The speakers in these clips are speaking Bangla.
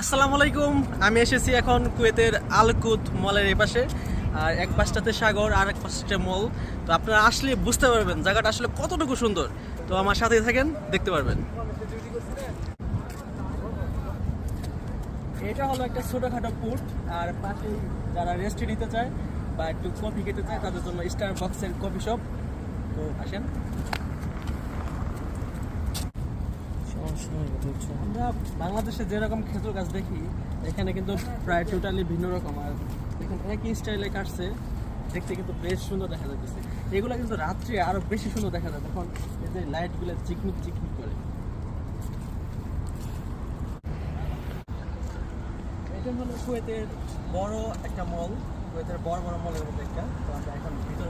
আসসালামু আলাইকুম। আমি এসেছি এখন কুয়েতের আলকুত মলের এই পাশে আর এক পাশটাতে সাগর, আর এক পাশটা মল। তো আপনারা আসলে বুঝতে পারবেন জায়গাটা আসলে কতটুকু সুন্দর। তো আমার সাথেই থাকেন, দেখতে পারবেন। এটা হলো একটা ছোটোখাটো পুট আর পাশে যারা রেস্ট নিতে চায় বা একটু কফি খেতে চায়, তাদের জন্য স্টার বক্সের কফি শপ তো আসেন। আমরা বাংলাদেশে যেরকম খেজুর গাছ দেখি, এখানে কিন্তু প্রায় টোটালি ভিন্ন রকম। আর দেখুন, একই স্টাইলে কাটছে, দেখতে কিন্তু বেশ সুন্দর দেখা যাচ্ছে এগুলো কিন্তু রাত্রে আরও বেশি সুন্দর দেখা যায়। তখন যে লাইটগুলো চিকমিক চিকমিক করে। এটা হলো কুয়েতের বড় একটা মল। কুয়েতের বড় বড় মলের মধ্যে একটা। তো আমরা এখন ভিতরে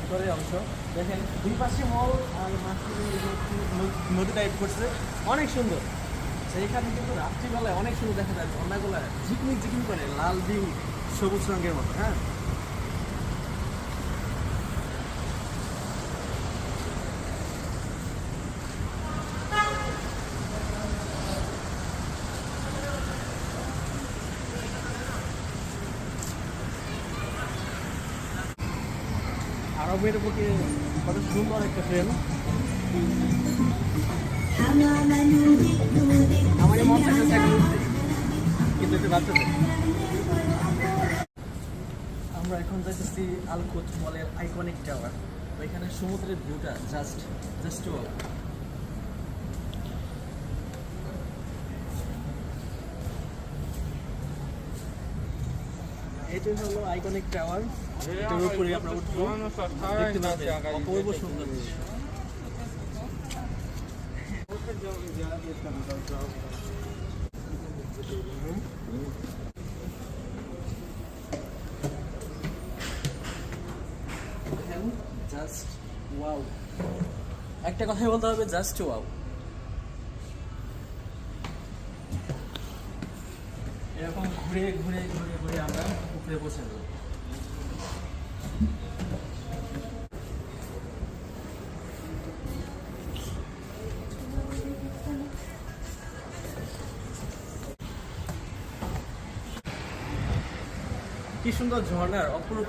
ভিতরে অংশ দেখেন দুই মল আর নদী টাইপ করছে অনেক সুন্দর। সেইখানে কিন্তু রাত্রিবেলায় অনেক সুন্দর দেখা যায়। ঝর্ণাগুলো ঝিকমিক ঝিকমিক করে, লাল ডিম, সবুজ রঙের মতো হ্যাঁ? আরবের বুকে কত সুন্দর একটা ট্রেন আমার এখন যাচ্ছি আলকোচ মলের আইকনিক টাওয়ার ওইখানে সমুদ্রের ভিউটা জাস্ট জাস্ট এটাই হলো আইকনিক টাওয়ার এটার উপরে আমরা উঠবো। দেখতে পাবেন অপূর্ব সুন্দর জাস্ট ওয়াও একটা কথাই বলতে হবে জাস্ট ওয়াও এরকম ঘুরে ঘুরে ঘুরে ঘুরে আমরা কি সুন্দর ঝর্ণার অপরূপ